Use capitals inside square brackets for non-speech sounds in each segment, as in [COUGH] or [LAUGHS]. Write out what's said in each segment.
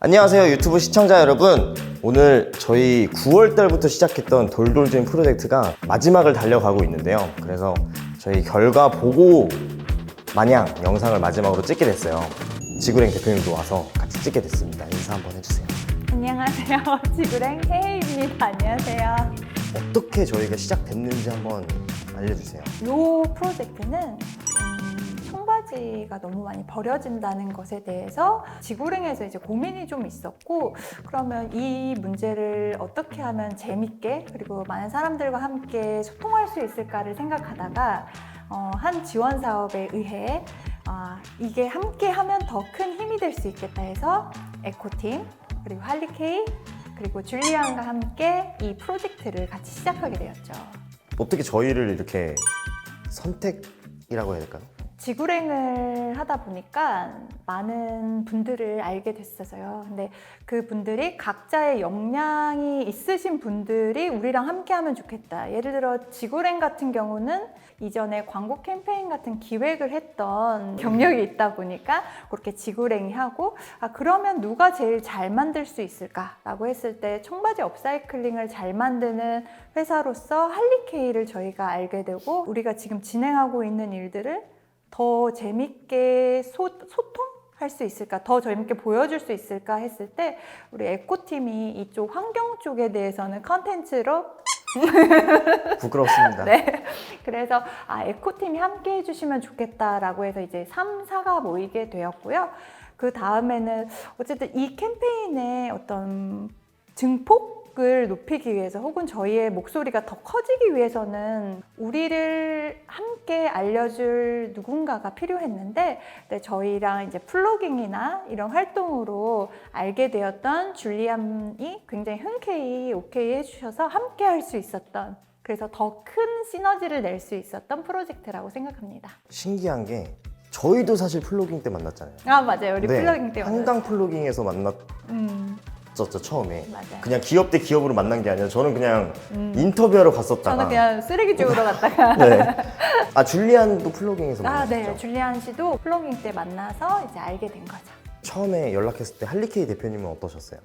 안녕하세요 유튜브 시청자 여러분 오늘 저희 9월 달부터 시작했던 돌돌dream 프로젝트가 마지막을 달려가고 있는데요 그래서 저희 결과 보고 마냥 영상을 마지막으로 찍게 됐어요 지구랭 대표님도 와서 같이 찍게 됐습니다 인사 한번 해주세요 안녕하세요. [LAUGHS] 지구랭 혜혜입니다. 안녕하세요. 어떻게 저희가 시작됐는지 한번 알려주세요 이 프로젝트는 음, 청바지가 너무 많이 버려진다는 것에 대해서 지구랭에서 이제 고민이 좀 있었고 그러면 이 문제를 어떻게 하면 재밌게 그리고 많은 사람들과 함께 소통할 수 있을까를 생각하다가 어, 한 지원 사업에 의해 아, 이게 함께 하면 더 큰 힘이 될 수 있겠다 해서 에코팀 그리고 할리케이 그리고 줄리안과 함께 이 프로젝트를 같이 시작하게 되었죠. 어떻게 저희를 이렇게 선택이라고 해야 될까요? 지구랭을 하다 보니까 많은 분들을 알게 됐어서요. 근데 그 분들이 각자의 역량이 있으신 분들이 우리랑 함께 하면 좋겠다. 예를 들어 지구랭 같은 경우는 이전에 광고 캠페인 같은 기획을 했던 경력이 있다 보니까 그렇게 지구랭이 하고 아 그러면 누가 제일 잘 만들 수 있을까라고 했을 때 청바지 업사이클링을 잘 만드는 회사로서 할리케이를 저희가 알게 되고 우리가 지금 진행하고 있는 일들을 더 재밌게 소, 소통 할 수 있을까, 더 재밌게 보여줄 수 있을까 했을 때 우리 에코팀이 이쪽 환경 쪽에 대해서는 컨텐츠로 [LAUGHS] 부끄럽습니다 네. 그래서 아, 에코팀이 함께 해주시면 좋겠다라고 해서 이제 3, 4가 모이게 되었고요. 그 다음에는 어쨌든 이 캠페인의 어떤 증폭 을 높이기 위해서 혹은 저희의 목소리가 더 커지기 위해서는 우리를 함께 알려줄 누군가가 필요했는데 네, 저희랑 이제 플로깅이나 이런 활동으로 알게 되었던 줄리안이 굉장히 흔쾌히 오케이 해주셔서 함께 할 수 있었던 그래서 더 큰 시너지를 낼 수 있었던 프로젝트라고 생각합니다. 신기한 게 저희도 사실 플로깅 때 만났잖아요 아 맞아요, 우리 네, 플러깅 때문에. 한강 플로깅에서 만났 었죠 음 처음에 맞아요. 그냥 기업 대 기업으로 만난 게 아니라 저는 그냥 인터뷰하러 갔었다가 음. 저는 그냥 쓰레기 주우러 [LAUGHS] 갔다가. 네. 아 줄리안도 플로깅에서 아, 만났죠 네. 줄리안 씨도 플로깅 때 만나서 이제 알게 된 거죠. 처음에 연락했을 때 할리케이 대표님은 어떠셨어요?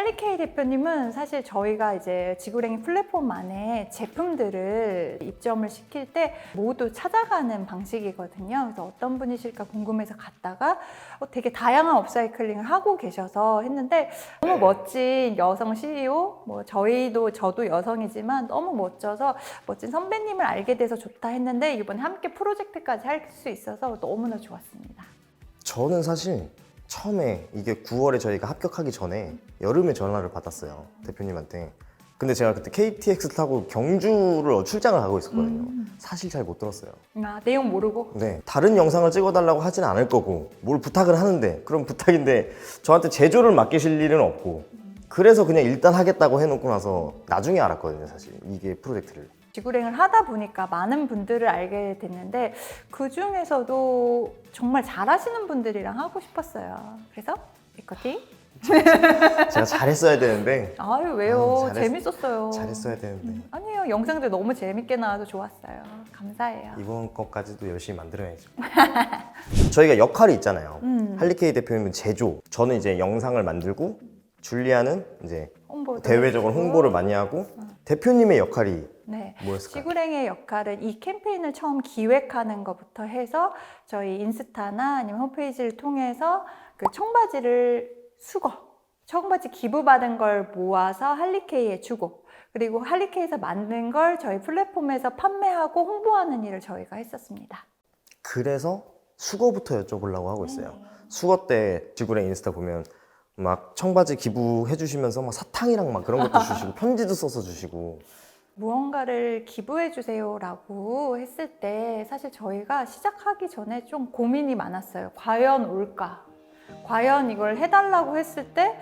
할리케이 대표님은 사실 저희가 이제 지구랭이 플랫폼 안에 제품들을 입점을 시킬 때 모두 찾아가는 방식이거든요. 그래서 어떤 분이실까 궁금해서 갔다가 어, 되게 다양한 업사이클링을 하고 계셔서 했는데 너무 멋진 여성 CEO, 뭐 저희도 저도 여성이지만 너무 멋져서 멋진 선배님을 알게 돼서 좋다 했는데 이번에 함께 프로젝트까지 할 수 있어서 너무나 좋았습니다. 저는 사실 처음에 이게 9월에 저희가 합격하기 전에 여름에 전화를 받았어요 대표님한테. 근데 제가 그때 KTX 타고 경주를 출장을 가고 있었거든요. 음. 사실 잘 못 들었어요. 아, 내용 모르고? 네. 다른 영상을 찍어달라고 하진 않을 거고 뭘 부탁을 하는데 그럼 부탁인데 저한테 제조를 맡기실 일은 없고 그래서 그냥 일단 하겠다고 해놓고 나서 나중에 알았거든요 사실. 이게 프로젝트를 지구랭을 하다 보니까 많은 분들을 알게 됐는데 그 중에서도 정말 잘하시는 분들이랑 하고 싶었어요. 그래서 에코티. 제가 잘했어야 되는데 아유 왜요? 아유, 잘했- 재밌었어요. 잘했어야 되는데 아니에요. 영상들 너무 재밌게 나와서 좋았어요. 감사해요. 이번 것까지도 열심히 만들어야죠. [LAUGHS] 저희가 역할이 있잖아요. 음. 할리케이 대표님은 제조, 저는 이제 영상을 만들고 줄리아는 이제 홍보 대외적으로 홍보를 많이 하고 대표님의 역할이 네. 뭐였을까요? 지구랭의 역할은 이 캠페인을 처음 기획하는 것부터 해서 저희 인스타나 아니면 홈페이지를 통해서 그 청바지를 수거, 청바지 기부받은 걸 모아서 할리케이에 주고 그리고 할리케이에서 만든 걸 저희 플랫폼에서 판매하고 홍보하는 일을 저희가 했었습니다. 그래서 수거부터 여쭤보려고 하고 있어요. 네. 수거 때 지구랭 인스타 보면 막 청바지 기부해 주시면서 막 사탕이랑 막 그런 것도 주시고 [LAUGHS] 편지도 써서 주시고 무언가를 기부해 주세요라고 했을 때 사실 저희가 시작하기 전에 좀 고민이 많았어요. 과연 올까? 과연 이걸 해달라고 했을 때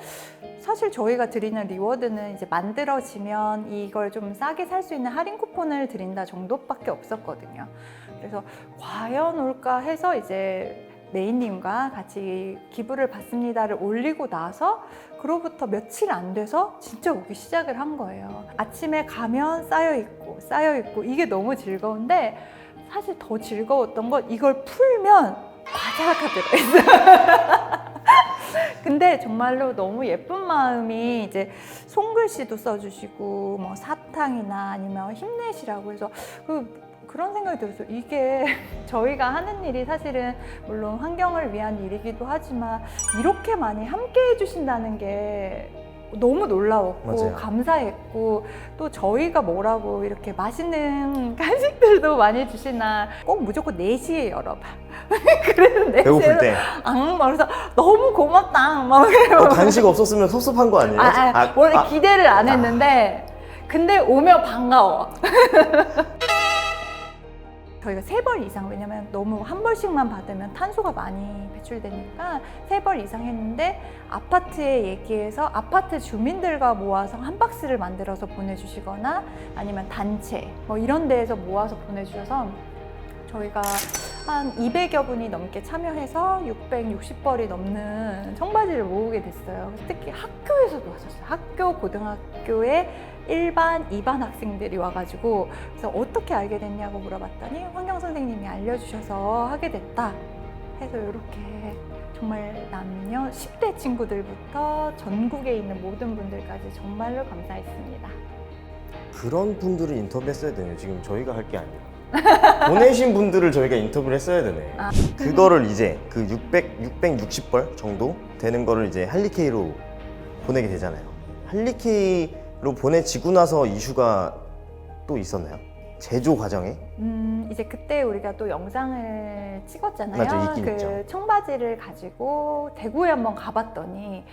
사실 저희가 드리는 리워드는 이제 만들어지면 이걸 좀 싸게 살 수 있는 할인 쿠폰을 드린다 정도밖에 없었거든요. 그래서 과연 올까 해서 이제 메인님과 같이 기부를 받습니다를 올리고 나서 그로부터 며칠 안 돼서 진짜 오기 시작을 한 거예요. 아침에 가면 쌓여 있고 쌓여 있고 이게 너무 즐거운데 사실 더 즐거웠던 건 이걸 풀면 과자가 들어있어요. [LAUGHS] 근데 정말로 너무 예쁜 마음이 이제 손글씨도 써주시고 뭐 사탕이나 아니면 힘내시라고 해서 그 그런 생각이 들었어요. 이게 [LAUGHS] 저희가 하는 일이 사실은 물론 환경을 위한 일이기도 하지만 이렇게 많이 함께 해주신다는 게 너무 놀라웠고 맞아요. 감사했고 또 저희가 뭐라고 이렇게 맛있는 [LAUGHS] 간식들도 많이 주시나 꼭 무조건 4시에 열어봐. [LAUGHS] 그래서 4시에 배고플 때 앙, 막 그래서 너무 고맙다. 막 어, 간식 없었으면 섭섭한 거 아니에요? 아, 아, 아, 원래 아, 기대를 안 했는데 근데 오면 반가워. 저희가 세 벌 이상 왜냐면 너무 한 벌씩만 받으면 탄소가 많이 배출되니까 세 벌 이상 했는데 아파트에 얘기해서 아파트 주민들과 모아서 한 박스를 만들어서 보내주시거나 아니면 단체 뭐 이런 데에서 모아서 보내주셔서 저희가 한 200여 분이 넘게 참여해서 660벌이 넘는 청바지를 모으게 됐어요. 특히 학교에서도 왔었어요. 학교, 고등학교에 일반, 2반 학생들이 와가지고 그래서 어떻게 알게 됐냐고 물어봤더니 환경 선생님이 알려주셔서 하게 됐다. 해서 이렇게 정말 남녀 10대 친구들부터 전국에 있는 모든 분들까지 정말로 감사했습니다. 그런 분들을 인터뷰했어야 되네요. 지금 저희가 할 게 아니라. 보내신 분들을 저희가 인터뷰를 했어야 되네. 아. 그거를 이제 그 600, 660벌 정도 되는 거를 이제 할리케이로 보내게 되잖아요. 할리케이로 보내지고 나서 이슈가 또 있었나요? 제조 과정에? 음, 이제 그때 우리가 또 영상을 찍었잖아요. 맞아, 있긴 그 있죠. 청바지를 가지고 대구에 한번 가봤더니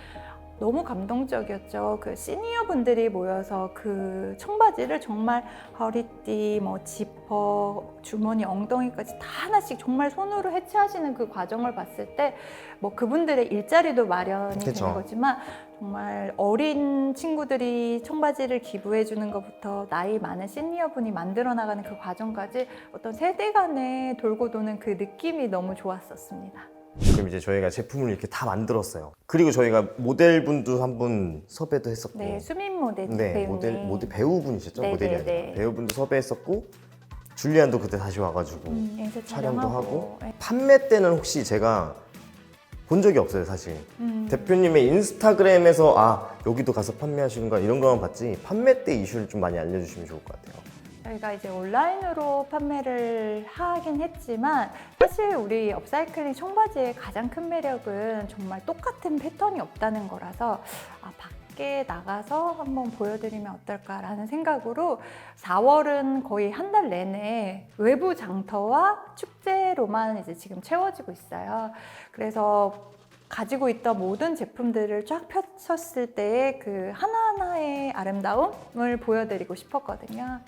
너무 감동적이었죠. 그 시니어 분들이 모여서 그 청바지를 정말 허리띠, 뭐 지퍼, 주머니, 엉덩이까지 다 하나씩 정말 손으로 해체하시는 그 과정을 봤을 때 뭐 그분들의 일자리도 마련이 그쵸. 되는 거지만 정말 어린 친구들이 청바지를 기부해 주는 것부터 나이 많은 시니어 분이 만들어 나가는 그 과정까지 어떤 세대 간에 돌고 도는 그 느낌이 너무 좋았었습니다. 그럼 이제 저희가 제품을 이렇게 다 만들었어요. 그리고 저희가 모델분도 한 분 섭외도 했었고. 네, 수민 모델 네, 배우님. 모델 모델 배우분이셨죠? 네, 모델이 네, 아니라 네. 배우분도 섭외했었고 줄리안도 그때 다시 와가지고 음, 촬영도 촬영하고. 하고 네. 판매 때는 혹시 제가 본 적이 없어요 사실. 음, 대표님의 인스타그램에서 아 여기도 가서 판매하시는가 이런 거만 봤지 판매 때 이슈를 좀 많이 알려주시면 좋을 것 같아요. 저희가 이제 온라인으로 판매를 하긴 했지만 사실 우리 업사이클링 청바지의 가장 큰 매력은 정말 똑같은 패턴이 없다는 거라서 아, 밖에 나가서 한번 보여드리면 어떨까라는 생각으로 4월은 거의 한 달 내내 외부 장터와 축제로만 이제 지금 채워지고 있어요. 그래서 가지고 있던 모든 제품들을 쫙 펼쳤을 때의 그 하나하나의 아름다움을 보여드리고 싶었거든요.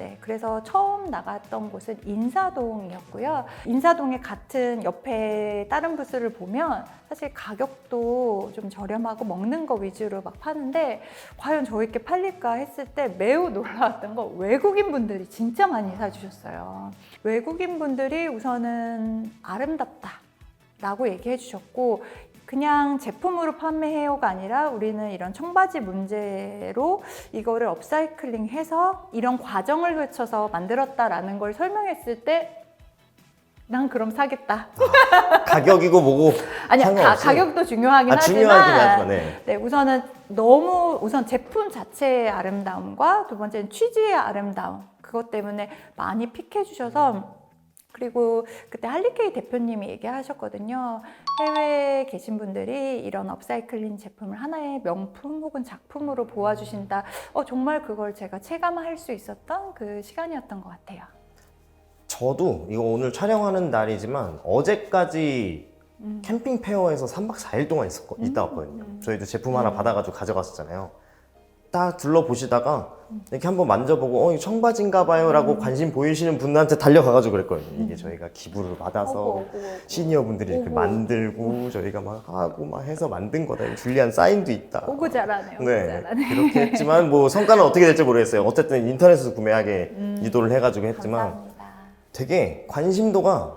네, 그래서 처음 나갔던 곳은 인사동이었고요. 인사동의 같은 옆에 다른 부스를 보면 사실 가격도 좀 저렴하고 먹는 거 위주로 막 파는데 과연 저렇게 팔릴까 했을 때 매우 [LAUGHS] 놀라웠던 거 외국인 분들이 진짜 많이 사주셨어요. 외국인 분들이 우선은 아름답다. 라고 얘기해 주셨고 그냥 제품으로 판매해요가 아니라 우리는 이런 청바지 문제로 이거를 업사이클링 해서 이런 과정을 거쳐서 만들었다라는 걸 설명했을 때 난 그럼 사겠다. 가격이고 뭐고 [LAUGHS] 아니야, 가, 상관없이. 가격도 중요하긴 아 하지만 중요하긴 하지만 네. 네, 우선은 너무 우선 제품 자체의 아름다움과 두 번째는 취지의 아름다움 그것 때문에 많이 픽해 주셔서 그리고 그때 할리케이 대표님이 얘기하셨거든요. 해외에 계신 분들이 이런 업사이클링 제품을 하나의 명품 혹은 작품으로 보아주신다. 어, 정말 그걸 제가 체감할 수 있었던 그 시간이었던 것 같아요. 저도 이거 오늘 촬영하는 날이지만 어제까지 음. 캠핑 페어에서 3박 4일 동안 있었, 있다 왔거든요. 저희도 제품 하나 받아가지고 가져갔었잖아요. 딱 둘러보시다가 음. 이렇게 한번 만져보고 어, 이거 청바지인가 봐요 라고 관심 보이시는 분한테 달려가가지고 그랬거든요. 이게 저희가 기부를 받아서. 시니어분들이 이렇게. 만들고 저희가 막 하고 막 해서 만든 거다. 이거 줄리안 사인도 있다. 오구 잘하네요. 네, 잘하네. 그렇게 [LAUGHS] 했지만 뭐 성과는 어떻게 될지 모르겠어요. 어쨌든 인터넷에서 구매하게 유도를 해가지고 했지만 음. 감사합니다. 되게 관심도가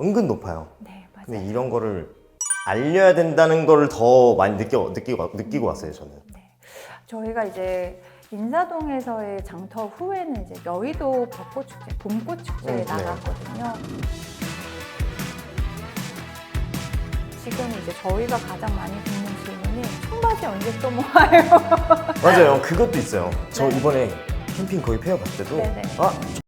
은근 높아요. 네, 맞아요. 근데 이런 거를 알려야 된다는 거를 더 많이 느껴, 느끼고, 느끼고 왔어요, 저는. 네. 저희가 이제 인사동에서의 장터 후에는 이제 여의도 벚꽃 축제, 봄꽃 축제에 음, 네. 나갔거든요. 지금 이제 저희가 가장 많이 듣는 질문이 청바지 언제 또 모아요? 맞아요. 그것도 있어요. 저 네. 이번에 캠핑 거기 페어 갔을 때도 네네. 아